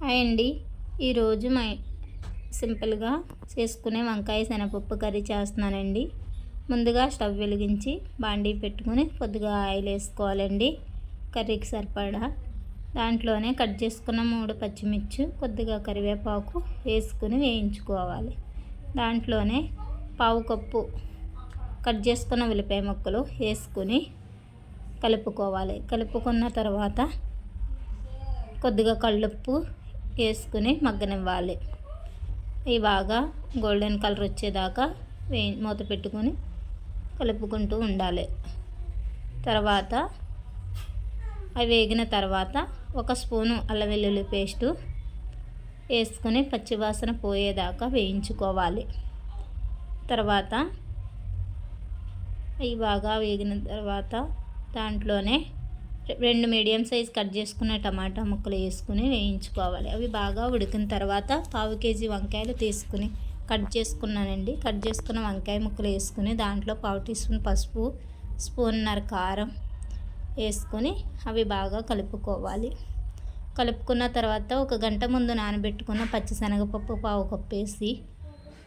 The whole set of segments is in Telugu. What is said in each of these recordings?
హాయ్ అండి ఈరోజు మా సింపుల్గా చేసుకునే వంకాయ శనగపప్పు కర్రీ చేస్తున్నానండి. ముందుగా స్టవ్ వెలిగించి బాండీ పెట్టుకుని కొద్దిగా ఆయిల్ వేసుకోవాలండి. కర్రీకి సరిపడా దాంట్లోనే కట్ చేసుకున్న మూడు పచ్చిమిర్చి కొద్దిగా కరివేపాకు వేసుకుని వేయించుకోవాలి. దాంట్లోనే పావు కప్పు కట్ చేసుకున్న ఉల్లిపాయ ముక్కలు వేసుకుని కలుపుకోవాలి. కలుపుకున్న తర్వాత కొద్దిగా కళ్ళుప్పు వేసుకుని మగ్గనివ్వాలి. ఇవి బాగా గోల్డెన్ కలర్ వచ్చేదాకా వే మూత పెట్టుకొని కలుపుకుంటూ ఉండాలి. తర్వాత అవి వేగిన తర్వాత ఒక స్పూను అల్లం వెల్లుల్లి పేస్టు వేసుకొని పచ్చివాసన పోయేదాకా వేయించుకోవాలి. తర్వాత అవి బాగా వేగిన తర్వాత దాంట్లోనే రెండు మీడియం సైజ్ కట్ చేసుకున్న టమాటా ముక్కలు వేసుకుని వేయించుకోవాలి. అవి బాగా ఉడికిన తర్వాత పావు కేజీ వంకాయలు తీసుకుని కట్ చేసుకున్నానండి. కట్ చేసుకున్న వంకాయ ముక్కలు వేసుకుని దాంట్లో పావు టీ స్పూన్ పసుపు స్పూన్నర కారం వేసుకొని అవి బాగా కలుపుకోవాలి. కలుపుకున్న తర్వాత ఒక గంట ముందు నానబెట్టుకున్న పచ్చిశనగపప్పు పావు కప్పు వేసి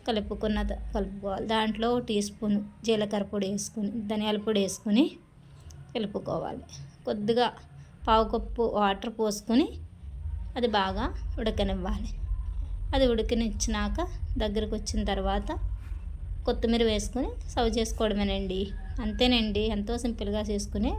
కలుపుకున్న కలుపుకోవాలి. దాంట్లో టీ స్పూన్ జీలకర్ర పొడి వేసుకుని ధనియాల పొడి వేసుకుని కలుపుకోవాలి. కొద్దిగా పావు కప్పు వాటర్ పోసుకొని అది బాగా ఉడకనివ్వాలి. అది ఉడికినిచ్చినాక దగ్గరకు వచ్చిన తర్వాత కొత్తిమీర వేసుకొని సర్వ్ చేసుకోవడమేనండి. అంతేనండి. ఎంతో సింపుల్గా చేసుకునే